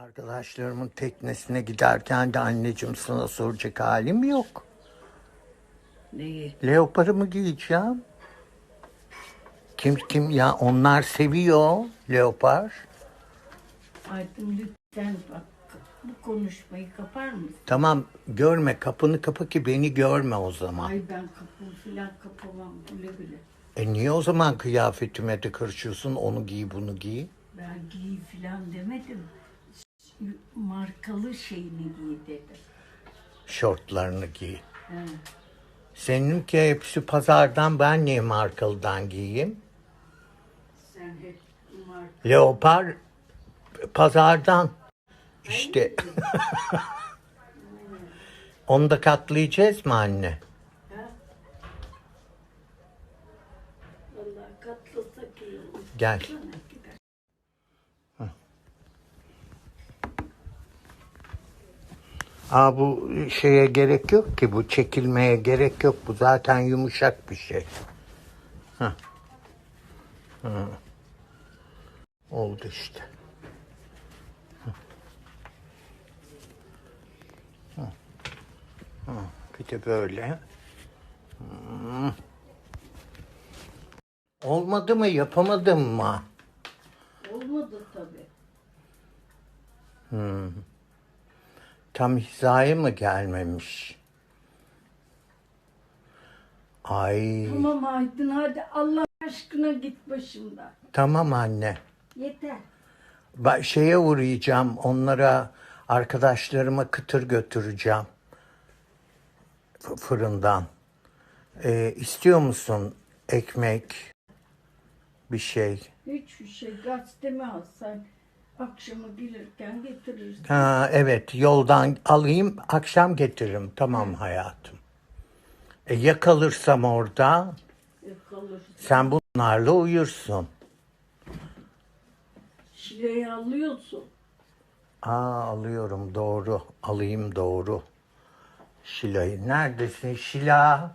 Arkadaşlarımın teknesine giderken de anneciğim sana soracak halim yok. Neyi? Leoparı mı giyeceğim? Kim kim ya onlar seviyor leopar. Aydın lütfen bak bu konuşmayı kapar mısın? Tamam görme kapını kapa ki beni görme o zaman. Ay ben kapımı falan kapamam güle güle. E niye o zaman kıyafetime de karışıyorsun onu giy bunu giy. Ben giy falan demedim. Markalı şeyini giy dedim. Şortlarını giy. He. Seninki hepsi pazardan ben niye markalıdan giyeyim? Sen hep marka. Leopar pazardan. İşte. Onu da katlayacağız mı anne? Gel. Sana gider. Aa, bu şeye gerek yok ki bu çekilmeye gerek yok bu zaten yumuşak bir şey. Heh. Hı. Oldu işte. Hı. Hı. Hı. Bir de böyle. Hı. Olmadı mı yapamadım mı? Olmadı tabii. Tam hizaya mı gelmemiş? Ay. Tamam Aydın hadi Allah aşkına git başımdan. Tamam anne. Yeter. Şeye uğrayacağım. Onlara arkadaşlarıma kıtır götüreceğim. F- fırından. Ee, istiyor musun ekmek? Bir şey. Hiçbir şey gazetemi alsan akşama gelirken getirirsin. Ha, evet yoldan alayım akşam getiririm. Tamam hayatım. E, ya kalırsam orada Yakalırsın. sen bunlarla uyursun. Şileyi alıyorsun. Aa alıyorum doğru. Alayım doğru. Şila'yı. Neredesin Şila?